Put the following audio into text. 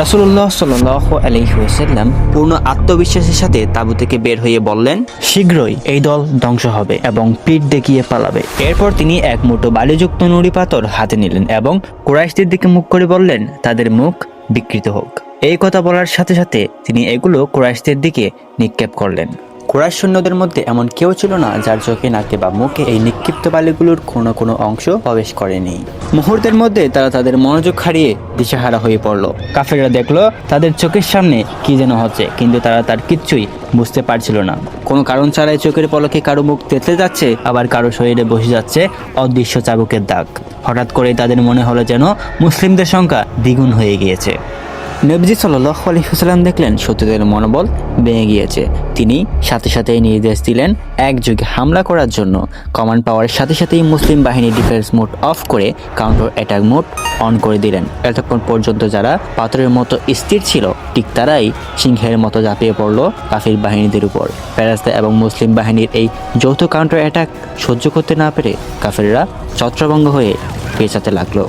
রাসুল্লাহ সাল্লাহ আলহিউসাল্লাম পূর্ণ আত্মবিশ্বাসের সাথে তাবু থেকে বের হয়ে বললেন, শীঘ্রই এই দল ধ্বংস হবে এবং পিঠ দেখিয়ে পালাবে। এরপর তিনি এক মুঠো বালিযুক্ত নুড়ি পাথর হাতে নিলেন এবং কুরাইশদের দিকে মুখ করে বললেন, তাদের মুখ বিকৃত হোক। এই কথা বলার সাথে সাথে তিনি এগুলো কুরাইশদের দিকে নিক্ষেপ করলেন। কুরাইশ সৈন্যদের মধ্যে এমন কেউ ছিল না যার চোখে, নাকে বা মুখে এই নিক্ষিপ্ত বালিগুলোর কোনো কোনো অংশ প্রবেশ করেনি। মুহূর্তের মধ্যে তারা তাদের মনোযোগ হারিয়ে দিশাহারা হয়ে পড়ল। কাফেররা দেখল তাদের চোখের সামনে কি যেন হচ্ছে, কিন্তু তারা তার কিচ্ছুই বুঝতে পারছিল না। কোনো কারণ ছাড়াই চোখের পলকে কারও মুখ তেতলে যাচ্ছে, আবার কারও শরীরে বসে যাচ্ছে অদৃশ্য চাবুকের দাগ। হঠাৎ করেই তাদের মনে হলো যেন মুসলিমদের সংখ্যা দ্বিগুণ হয়ে গিয়েছে। নবজি সাল্লাহ আলহিহাস্লাম দেখলেন সত্যদের মনোবল ভেঙে গিয়েছে। তিনি সাথে সাথে নির্দেশ দিলেন একযোগে হামলা করার জন্য। কমান্ড পাওয়ারের সাথে সাথেই মুসলিম বাহিনী ডিফেন্স মোড অফ করে কাউন্টার অ্যাটাক মোড অন করে দিলেন। এতক্ষণ পর্যন্ত যারা পাথরের মতো স্থির ছিল, ঠিক তারাই সিংহের মতো ঝাঁপিয়ে পড়ল কাফির বাহিনীদের উপর। ফেরাস্তা এবং মুসলিম বাহিনীর এই যৌথ কাউন্টার অ্যাটাক সহ্য করতে না পেরে কাফেররা ছত্রভঙ্গ হয়ে পেঁচাতে লাগল।